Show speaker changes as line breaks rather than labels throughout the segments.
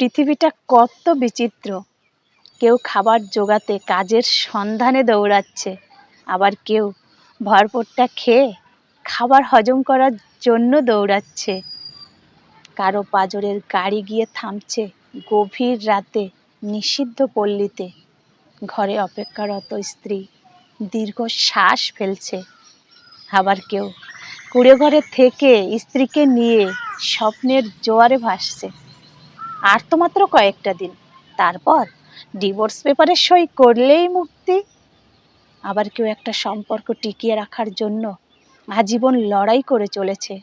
পৃথিবীটা কত বিচিত্র। কেউ খাবার জোগাতে কাজের সন্ধানে দৌড়াচ্ছে, আবার কেউ ভরপটটা খেয়ে খাবার হজম করার জন্য দৌড়াচ্ছে। কারও পাজরের গাড়ি গিয়ে থামছে গভীর রাতে নিষিদ্ধ পল্লীতে। ঘরে অপেক্ষারত স্ত্রী দীর্ঘ শ্বাস ফেলছে। আবার কেউ কুড়ে ঘরে থেকে স্ত্রীকে নিয়ে স্বপ্নের জোয়ারে ভাসছে। আর তো মাত্র কয়েকটা দিন। তারপর ডিভোর্স পেপারে সই করলেই মুক্তি। আবার কেউ একটা সম্পর্ক টিকিয়ে রাখার জন্য আজীবন লড়াই করে চলেছে।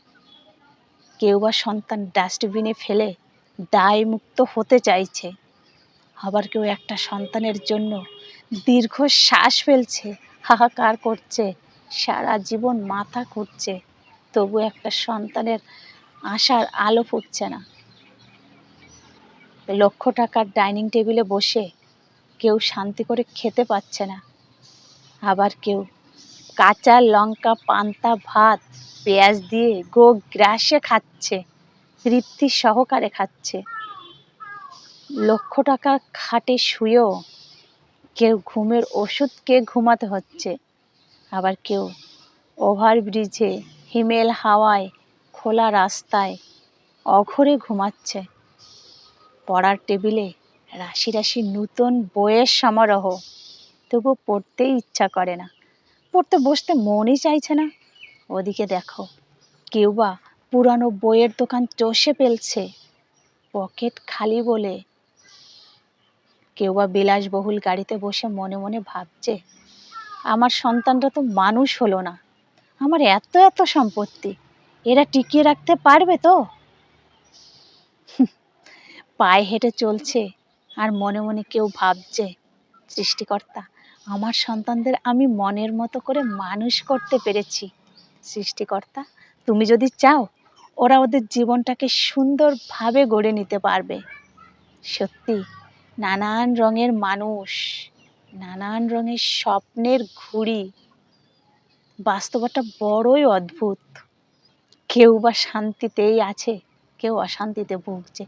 কেউ বা সন্তান ডাস্টবিনে ফেলে দায় মুক্ত হতে চাইছে। আবার কেউ একটা সন্তানের জন্য দীর্ঘ শ্বাস ফেলছে, হাহাকার করছে, সারা জীবন মাথা ঘুরছে তবু একটা সন্তানের আশার আলো ফুটছে না। লক্ষ টাকার ডাইনিং টেবিলে বসে কেউ শান্তি করে খেতে পাচ্ছে না। আবার কেউ কাঁচা লঙ্কা, পান্তা, ভাত, পেঁয়াজ দিয়ে গো গ্রাসে খাচ্ছে, তৃপ্তি সহকারে খাচ্ছে। লক্ষ টাকা খাটে শুয়েও কেউ ঘুমের ওষুধকে ঘুমাতে হচ্ছে। আবার কেউ ওভারব্রিজে হিমেল হাওয়ায় খোলা রাস্তায় অঘরে ঘুমাচ্ছে। পড়ার টেবিলে রাশি রাশি নূতন বইয়ের সমারোহ। তবু পড়তেই ইচ্ছা করে না। পড়তে বসতে মনই চাইছে না। ওদিকে দেখো, কেউ বা পুরানো বইয়ের দোকান চষে ফেলছে। পকেট খালি বলে কেউ বা বিলাসবহুল গাড়িতে বসে মনে মনে ভাবছে, আমার সন্তানরা তো মানুষ হলো না। আমার এত এত সম্পত্তি, এরা টিকিয়ে রাখতে পারবে তো? পায়ে হেঁটে চলছে আর মনে মনে কেউ ভাবছে, সৃষ্টিকর্তা, আমার সন্তানদের আমি মনের মতো করে মানুষ করতে পেরেছি। সৃষ্টিকর্তা, তুমি যদি চাও, ওরা ওদের জীবনটাকে সুন্দরভাবে গড়ে নিতে পারবে। সত্যি, নানান রঙের মানুষ, নানান রঙের স্বপ্নের ঘুড়ি। বাস্তবতা বড়ই অদ্ভুত। কেউ বা শান্তিতেই আছে, কেউ অশান্তিতে ভুগছে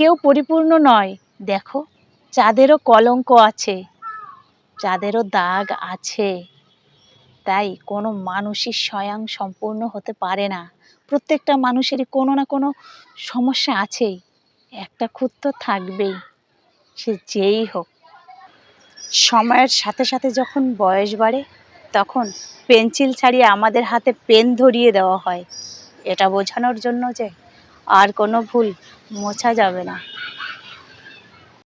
কেউ পরিপূর্ণ নয়। দেখো, চাঁদেরও কলঙ্ক আছে, চাঁদেরও দাগ আছে। তাই কোনো মানুষই স্বয়ং সম্পূর্ণ হতে পারে না। প্রত্যেকটা মানুষেরই কোনো না কোনো সমস্যা আছেই। একটা খুঁত তো থাকবেই, সে যেই হোক। সময়ের সাথে সাথে যখন বয়স বাড়ে, তখন পেন্সিল ছাড়িয়ে আমাদের হাতে পেন ধরিয়ে দেওয়া হয়। এটা বোঝানোর জন্য যে আর কোনো ভুল মোছা যাবে না।